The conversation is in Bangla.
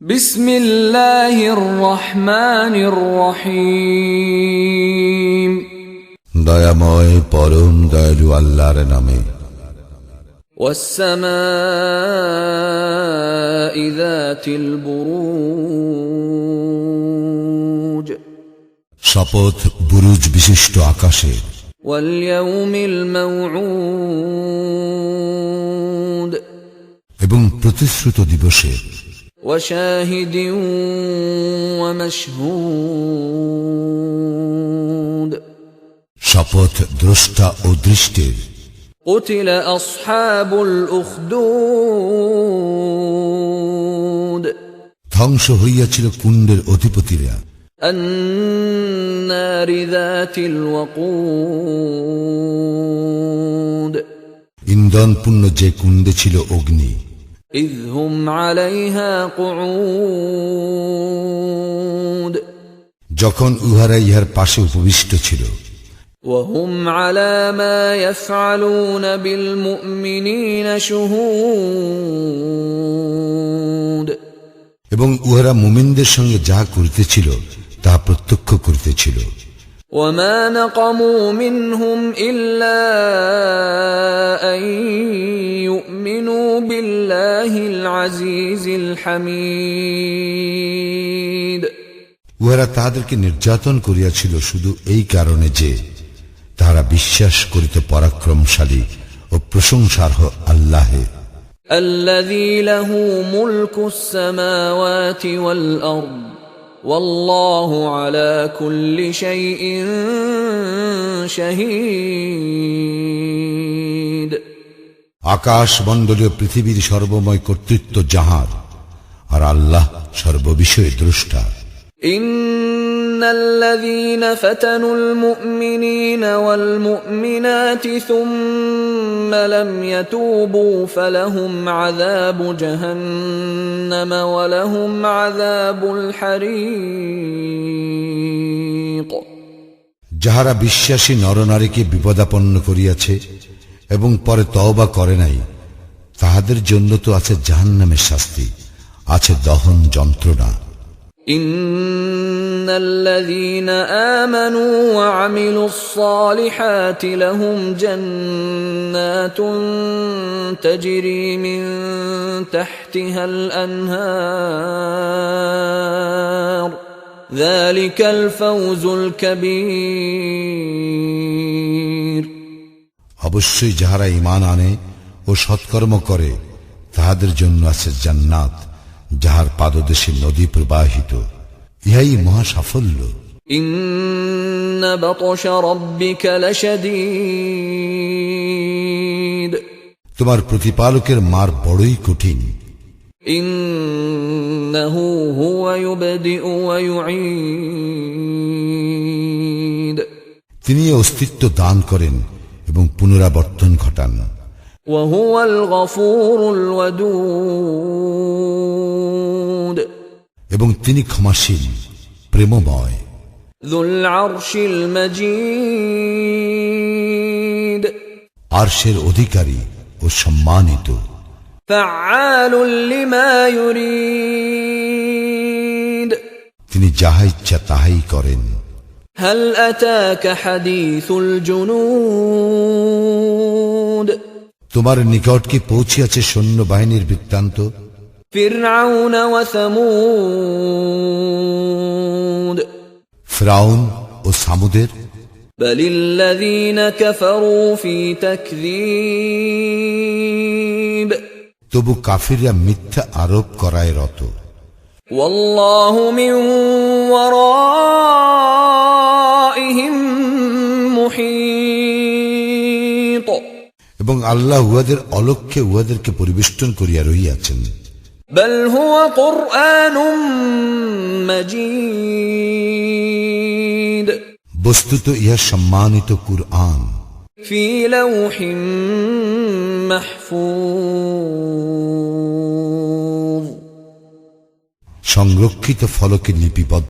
بسم الله الرحمن الرحيم দয়াময় পরম দয়ালু আল্লাহর নামে والسماء ذات البروج শপথ বুরুজ বিশিষ্ট আকাশের واليوم الموعود এবং প্রতিশ্রুত দিবসের وشاهد ومشهود শপথ দ্রষ্টা ও দৃষ্টের قتل أصحاب الأخدود ধ্বংস হইয়াছিল কুণ্ডের অধিপতিরা النار ذات الوقود ইন্ধনপূর্ণ যে কুণ্ডে ছিল অগ্নি إذ هم عليها قعود যখন উহারা ইহার পাশে উপবিষ্ট ছিল وهم على ما يفعلون بالمؤمنين شهود এবং উহারা মুমিনদের সঙ্গে যাহা করিতেছিল তাহা প্রত্যক্ষ করিতেছিল وما نقموا منهم إلا أن يؤمنوا بالله العزيز الحميد উহারা তাহাদেরকে নির্যাতন করিয়াছিল শুধু এই কারণে যে তাহারা বিশ্বাস করিতে পরাক্রমশালী ও প্রশংসার্হ আল্লাহে الذي له ملك السماوات والأرض والله على كل شيء شهيد আকাশ মণ্ডলীয় পৃথিবীর সর্বময় কর্তৃত্ব যাহার আর আল্লাহ সর্ববিষয়ে দ্রষ্টা إن الذين فتنوا المؤمنين والمؤمنات ثم لم يتوبوا فلهم عذاب جهنم ولهم عذاب الحريق যাহারা বিশ্বাসী নরনারীকে বিপদাপন্ন করিয়াছে এবং পরে তওবা করে নাই তাহাদের জন্য তো আছে জাহান্নামের শাস্তি আছে দহন যন্ত্রণা إن الذين آمنوا وعملوا الصالحات لهم جنات تجري من تحتها الأنهار ذلك الفوز الكبير অবশ্যই যাহারা ইমান আনে ও সৎকর্ম করে তাহাদের জন্য আছে জান্নাত যাহার পাদদেশে নদী প্রবাহিত ইহাই মহা সাফল্য। তোমার প্রতিপালকের মার বড়ই কঠিন। তিনি অস্তিত্ব দান করেন এবং পুনরাবর্তন ঘটান। وهو الغفور الودود এবং তিনি ক্ষমাশীল প্রেমময় ذو العرش المجيد আরশের অধিকারী ও সম্মানিত فعال لما يريد তিনি যাহা ইচ্ছা তাহাই করেন هل أتاك حديث الجنود তোমার নিকট কি পৌঁছিয়াছে সৈন্যবাহিনীর বৃত্তান্ত? ফ্রাউন ও সামুদের? তবু কাফিরা মিথ্যা আরোপ করায় রত। মুহিত। এবং আল্লাহ উহাদের অলক্ষ্যে উহাদেরকে পরিবেষ্টন করিয়া রহিয়াছেন بل هو قرآن مجيد বস্তুত ইহা সম্মানিত কুরআন في لوح محفوظ সংরক্ষিত ফলকে লিপিবদ্ধ